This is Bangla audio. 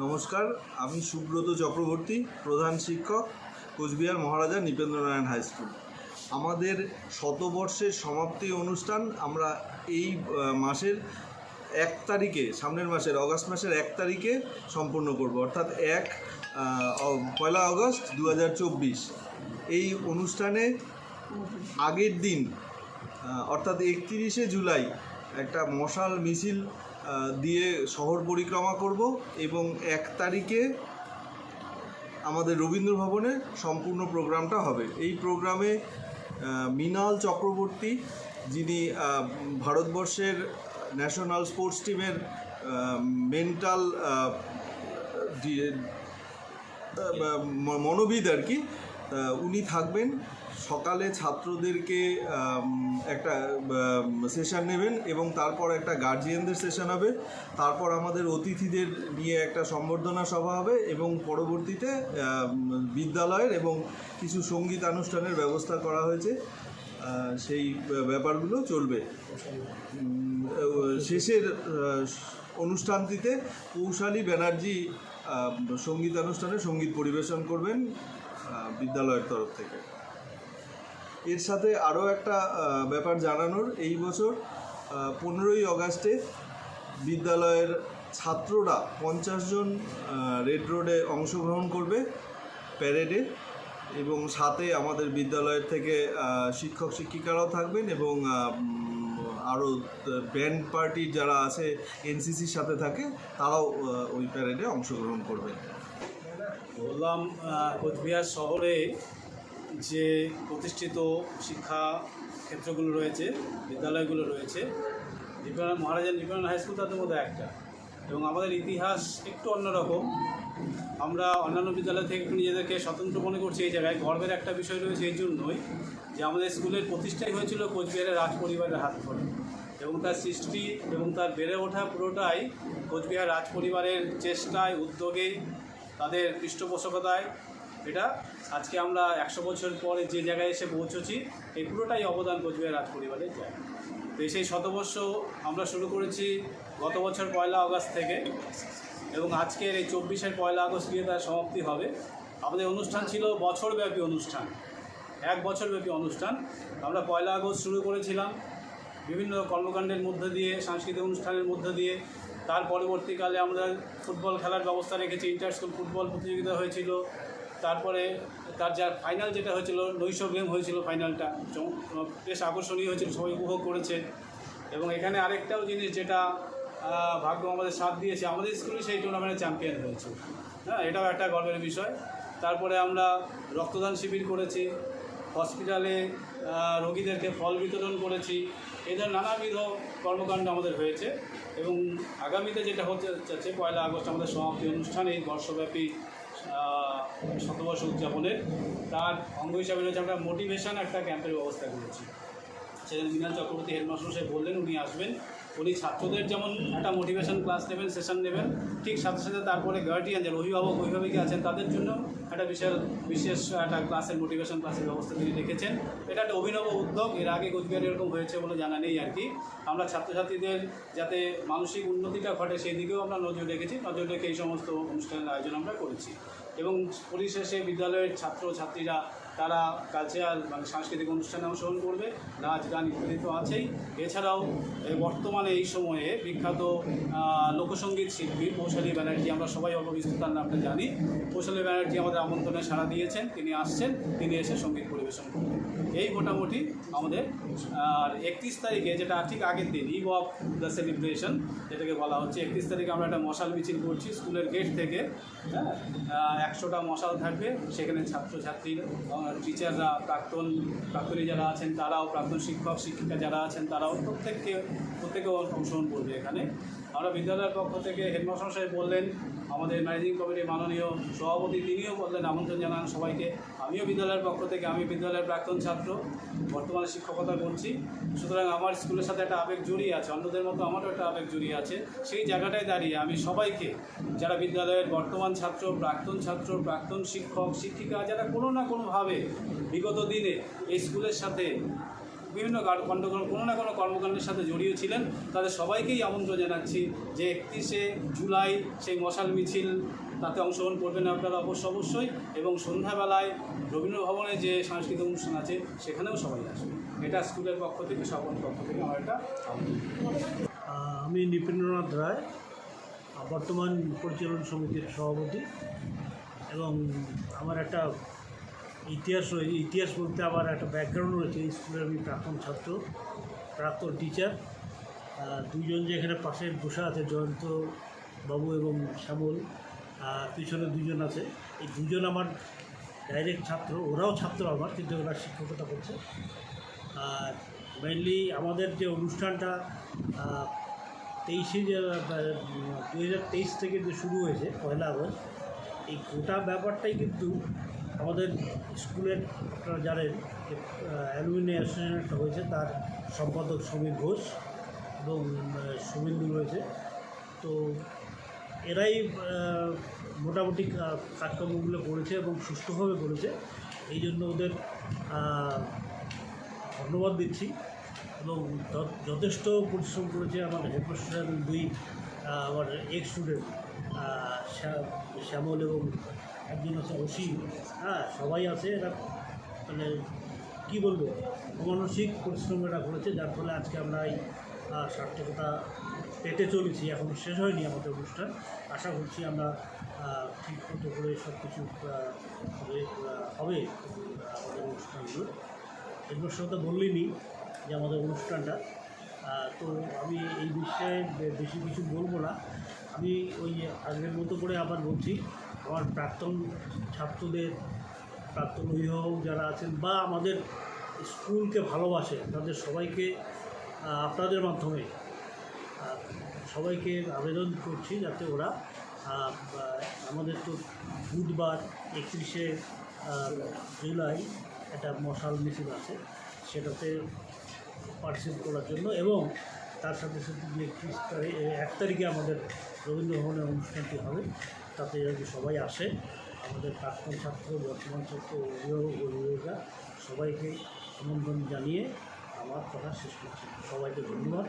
নমস্কার, আমি সুব্রত চক্রবর্তী, প্রধান শিক্ষক, কোচবিহার মহারাজা নৃপেন্দ্রনারায়ণ হাই স্কুল। আমাদের শতবর্ষের সমাপ্তি অনুষ্ঠান আমরা এই মাসের এক তারিখে, সামনের মাসের, অগাস্ট মাসের এক তারিখে সম্পূর্ণ করব। অর্থাৎ এক পয়লা আগস্ট দু এই অনুষ্ঠানে আগের দিন অর্থাৎ একত্রিশে জুলাই একটা মশাল মিছিল দিয়ে শহর পরিক্রমা করব এবং এক তারিখে আমাদের রবীন্দ্র ভবনে সম্পূর্ণ প্রোগ্রামটা হবে। এই প্রোগ্রামে মৃণাল চক্রবর্তী, যিনি ভারতবর্ষের ন্যাশনাল স্পোর্টস টিমের মেন্টাল মনোবিদ আর কি উনি থাকবেন। সকালে ছাত্রদেরকে একটা সেশন নেবেন এবং তারপর একটা গার্জিয়ানদের সেশন হবে। তারপর আমাদের অতিথিদের নিয়ে একটা সম্বর্ধনা সভা হবে এবং পরবর্তীতে বিদ্যালয়ের এবং কিছু সঙ্গীতানুষ্ঠানের ব্যবস্থা করা হয়েছে। সেই ব্যাপারগুলো চলবে। শেষের অনুষ্ঠানটিতে কৌশালী ব্যানার্জি সঙ্গীতানুষ্ঠানে সংগীত পরিবেশন করবেন বিদ্যালয়ের তরফ থেকে। এর সাথে আরও একটা ব্যাপার জানানোর এই বছর পনেরোই অগাস্টে বিদ্যালয়ের ছাত্ররা পঞ্চাশ জন রেড রোডে অংশগ্রহণ করবে প্যারেডে এবং সাথে আমাদের বিদ্যালয়ের থেকে শিক্ষক শিক্ষিকারাও থাকবেন এবং আরও ব্যান্ড পার্টির যারা আছে এনসিসির সাথে থাকে, তারাও ওই প্যারেডে অংশগ্রহণ করবেন বললাম কোচবিহার শহরে যে প্রতিষ্ঠিত শিক্ষা ক্ষেত্রগুলো রয়েছে, বিদ্যালয়গুলো রয়েছে নিপান মহারাজা নিপান হাই স্কুল তাদের মধ্যে একটা। এবং আমাদের ইতিহাস একটু অন্যরকম আমরা অন্যান্য বিদ্যালয় থেকে একটু নিজেদেরকে স্বতন্ত্র মনে করছি এই জায়গায়। গর্বের একটা বিষয় রয়েছে এই জন্যই যে আমাদের স্কুলের প্রতিষ্ঠাই হয়েছিল কোচবিহারের রাজ পরিবারের হাত ধরে। এবং তার সৃষ্টি এবং তার বেড়ে ওঠা পুরোটাই কোচবিহার রাজ পরিবারের চেষ্টায় উদ্যোগে তাদের পৃষ্ঠপোষকতায় এটা। আজকে আমরা একশো বছর পরে যে জায়গায় এসে পৌঁছেছি, এই পুরোটাই অবদান কোচবিহার রাজ পরিবারের যায় তো সেই শতবর্ষ আমরা শুরু করেছি গত বছর পয়লা আগস্ট থেকে, এবং আজকের এই চব্বিশের পয়লা আগস্ট গিয়ে তার সমাপ্তি হবে। আমাদের অনুষ্ঠান ছিল বছরব্যাপী অনুষ্ঠান, এক বছরব্যাপী অনুষ্ঠান। আমরা পয়লা আগস্ট শুরু করেছিলাম বিভিন্ন কর্মকাণ্ডের মধ্যে দিয়ে, সাংস্কৃতিক অনুষ্ঠানের মধ্যে দিয়ে। তার পরবর্তীকালে আমরা ফুটবল খেলার ব্যবস্থা রেখেছি, ইন্টার স্কুল ফুটবল প্রতিযোগিতা হয়েছিল। তারপরে তার যা ফাইনাল যেটা হয়েছিল নৈশ গেম হয়েছিল ফাইনালটা বেশ আকর্ষণীয় হয়েছিল, সবাই উপভোগ করেছে। এবং এখানে আরেকটাও জিনিস যেটা ভাগ্য আমাদের সাথ দিয়েছে, আমাদের স্কুলে সেই টুর্নামেন্টে চ্যাম্পিয়ন হয়েছে। হ্যাঁ এটাও একটা গর্বের বিষয়। তারপরে আমরা রক্তদান শিবির করেছি হসপিটালে রোগীদেরকে ফল বিতরণ করেছি। এদের নানাবিধ কর্মকাণ্ড আমাদের হয়েছে। এবং আগামীতে যেটা হতে যাচ্ছে, পয়লা আগস্ট আমাদের সমাপ্তি অনুষ্ঠান বর্ষব্যাপী শতবর্ষ উদযাপনের তার অঙ্গ হিসাবে রয়েছে আমরা মোটিভেশন একটা ক্যাম্পের ব্যবস্থা করেছি। সেখানে মৃণাল চক্রবর্তী হেডমাস্টার সাহেব বললেন, উনি আসবেন। উনি ছাত্রদের যেমন একটা মোটিভেশন ক্লাস নেবেন সেশন নেবেন, ঠিক সাথে সাথে তারপরে গার্ডিয়ান যারা অভিভাবক, অভিভাবিকা আছেন, তাদের জন্য একটা বিশাল বিশেষ একটা ক্লাসের মোটিভেশন ক্লাসের ব্যবস্থা তিনি রেখেছেন। এটা একটা অভিনব উদ্যোগ, এর আগে কোচবিহারে এরকম হয়েছে বলে জানা নেই আর কি। আমরা ছাত্রছাত্রীদের যাতে মানসিক উন্নতিটা ঘটে সেই দিকেও আমরা নজর রেখেছি, নজর রেখে এই সমস্ত অনুষ্ঠানের আয়োজন আমরা করেছি। এবং পরিশেষে বিদ্যালয়ের ছাত্র ছাত্রীরা তারা কালচারাল মানে সাংস্কৃতিক অনুষ্ঠানে অংশগ্রহণ করবে নাচ গান ইত্যাদি তো আছেই। এছাড়াও বর্তমানে এই সময়ে বিখ্যাত লোকসঙ্গীত শিল্পী কৌশলী ব্যানার্জি, আমরা সবাই অল্প বিস্তর তার নামটা জানি। কৌশলী ব্যানার্জি আমাদের আমন্ত্রণে সাড়া দিয়েছেন, তিনি আসছেন, তিনি এসে সংগীত পরিবেশন করবেন। এই মোটামুটি আমাদের, আর একত্রিশ তারিখে, যেটা ঠিক আগের দিন ইভ অফ দ্য সেলিব্রেশন যেটাকে বলা হচ্ছে, একত্রিশ তারিখে আমরা একটা মশাল মিছিল করছি স্কুলের গেট থেকে। হ্যাঁ একশোটা মশাল থাকবে, সেখানে ছাত্রছাত্রীরা টিচাররা প্রাক্তন, প্রাক্তনী যারা আছেন, তারাও, প্রাক্তন শিক্ষক, শিক্ষিকা যারা আছেন, তারাও প্রত্যেককে প্রত্যেকে অংশগ্রহণ করবে এখানে। আমরা বিদ্যালয়ের পক্ষ থেকে হেডমাস্টার সাহেব বললেন, আমাদের ম্যানেজিং কমিটির মাননীয় সভাপতি তিনিও বললেন, আমন্ত্রণ জানান সবাইকে। আমিও বিদ্যালয়ের পক্ষ থেকে, আমি বিদ্যালয়ের প্রাক্তন ছাত্র, বর্তমানে শিক্ষকতা করছি। সুতরাং আমার স্কুলের সাথে একটা আবেগ জড়িয়ে আছে, অন্যদের মতো আমারও একটা আবেগ জড়িয়ে আছে। সেই জায়গাটায় দাঁড়িয়ে আমি সবাইকে, যারা বিদ্যালয়ের বর্তমান ছাত্র, প্রাক্তন ছাত্র, প্রাক্তন শিক্ষক, শিক্ষিকা, যারা কোনো না কোনোভাবে বিগত দিনে এই স্কুলের সাথে বিভিন্ন কাণ্ড কোনো না কোনো কর্মকাণ্ডের সাথে জড়িয়ে ছিলেন। তাদের সবাইকেই আমন্ত্রণ জানাচ্ছি যে একত্রিশে জুলাই সেই মশাল মিছিল, তাতে অংশগ্রহণ করবেন আপনারা অবশ্য অবশ্যই। এবং সন্ধ্যাবেলায় রবীন্দ্র ভবনে যে সাংস্কৃতিক অনুষ্ঠান আছে, সেখানেও সবাই আসবে এটা স্কুলের পক্ষ থেকে সকল পক্ষ থেকে আমার একটা আমি নৃপেন্দ্রনাথ রায় বর্তমান পরিচালন সমিতির সভাপতি। এবং আমার একটা ইতিহাস রয়েছে ইতিহাস বলতে আমার একটা ব্যাকগ্রাউন্ড রয়েছে স্কুলের আমি প্রাক্তন ছাত্র, প্রাক্তন টিচার দুজন যে এখানে পাশে বসে আছে, জয়ন্ত বাবু এবং শ্যামল পিছনে দুজন আছে। এই দুজন আমার ডাইরেক্ট ছাত্র, ওরাও ছাত্র আমার, কিন্তু ওরা শিক্ষকতা করছে। আর মেনলি আমাদের যে অনুষ্ঠানটা তেইশে যে দু হাজার তেইশ থেকে যে শুরু হয়েছে, পয়লা আগস্ট, এই গোটা ব্যাপারটাই কিন্তু আমাদের স্কুলের আপনারা জানেন যে অ্যালুমিনি অ্যাসোসিয়েশনটা হয়েছে তার সম্পাদক সমীর ঘোষ এবং শুভেন্দু রয়েছে। তো এরাই মোটামুটি কাজকর্মগুলো করেছে এবং সুষ্ঠুভাবে করেছে। এই জন্য ওদের ধন্যবাদ দিচ্ছি এবং যথেষ্ট পরিশ্রম করেছে আমার হেডমাস্টার দুই আমার এক্স স্টুডেন্ট শ্যামল এবং একজন আছে অসীম। হ্যাঁ সবাই আছে, এরা মানে কী বলব? অমানসিক পরিশ্রম এরা করেছে, যার ফলে আজকে আমরা এই সার্থকতা পেতে চলেছি। এখনও শেষ হয়নি আমাদের অনুষ্ঠান। আশা করছি আমরা ঠিক মতো করে সব কিছু হবে আমাদের অনুষ্ঠানগুলো। এগুলোর সাথে বললেনি যে আমাদের অনুষ্ঠানটা। তো আমি এই বিষয়ে বেশি কিছু বলব না। আমি ওই আগের মতো করে আবার বলছি আমার প্রাক্তন ছাত্রদের, প্রাক্তন অভিভাবক যারা আছেন বা আমাদের স্কুলকে ভালোবাসে, তাদের সবাইকে আপনাদের মাধ্যমে সবাইকে আবেদন করছি যাতে ওরা আমাদের তো বুধবার একত্রিশে জুলাই একটা মশাল মিছিল আছে, সেটাতে পার্টিসিপেট করার জন্য এবং তার সাথে সাথে যে একত্রিশ তারিখ এক তারিখে আমাদের রবীন্দ্র ভবনের অনুষ্ঠানটি হবে। তাতে যদি সবাই আসে, আমাদের প্রাক্তন ছাত্র, বর্তমান ছাত্র, অভিভাবক, অভিভাবিকা, সবাইকে আমন্ত্রণ জানিয়ে আমার কথা শেষ করছি সবাইকে ধন্যবাদ।